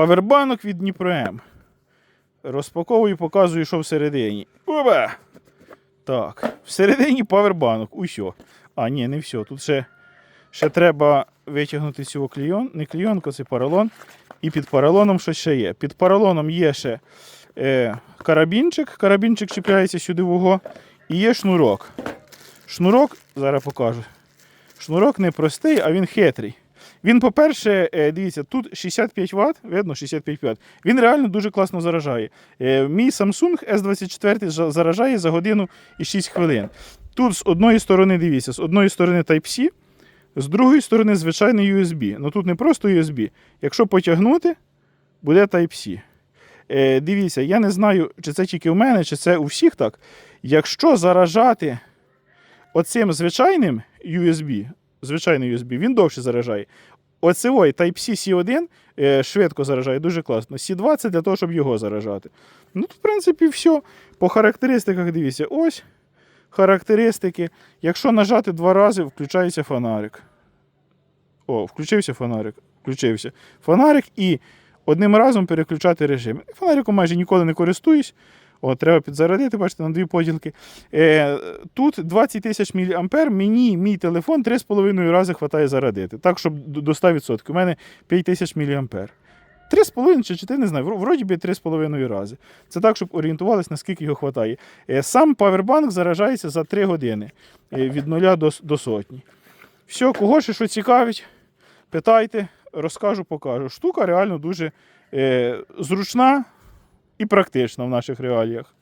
Павербанок від Дніпром. Розпаковую, показую, що всередині. Оба! Так, всередині павербанок. Усьо. А, ні, не все. Тут ще, ще треба витягнути цю клейон. Не клейонку, це поролон. І під поролоном що ще є. Під поролоном є ще е, карабінчик. Карабінчик чіпляється сюди в. І є шнурок. Шнурок, зараз покажу. Шнурок не простий, а він хитрий. Він, по-перше, е, дивіться, тут 65 Вт, видно, 65 Вт. Він реально дуже класно заражає. Е, Мій Samsung S24 заражає за годину і 6 хвилин. Тут з одної сторони, дивіться, з одної сторони Type-C, з другої сторони звичайний USB. Ну тут не просто USB. Якщо потягнути, буде Type-C. Е, Дивіться, я не знаю, чи це тільки у мене, чи це у всіх так. Якщо заражати оцим звичайним USB, звичайний USB, він довше заражає. Оцевой Type-C C1 е, швидко заражає, дуже класно. C2 це для того, щоб його заражати. Ну, тут, в принципі, все. По характеристиках дивіться, ось характеристики. Якщо нажати два рази, включається фонарик. О, включився фонарик. Включився. Фонарик і одним разом переключати режим. Фонариком майже ніколи не користуюсь. О, треба підзарядити, бачите, на дві поділки. Е, тут 20 тисяч мА, мені мій телефон 3,5 рази хватає зарядити. Так, щоб до до 100%. У мене 5 тисяч мА. 3,5 чи 4, не знаю, вроді би 3,5 рази. Це так, щоб орієнтувалися, наскільки його хватає. Е, сам павербанк заражається за 3 години е, від 0 до, до сотні. Все, кого ще що цікавить, питайте, розкажу, покажу. Штука реально дуже е, зручна і практична в наших реаліях.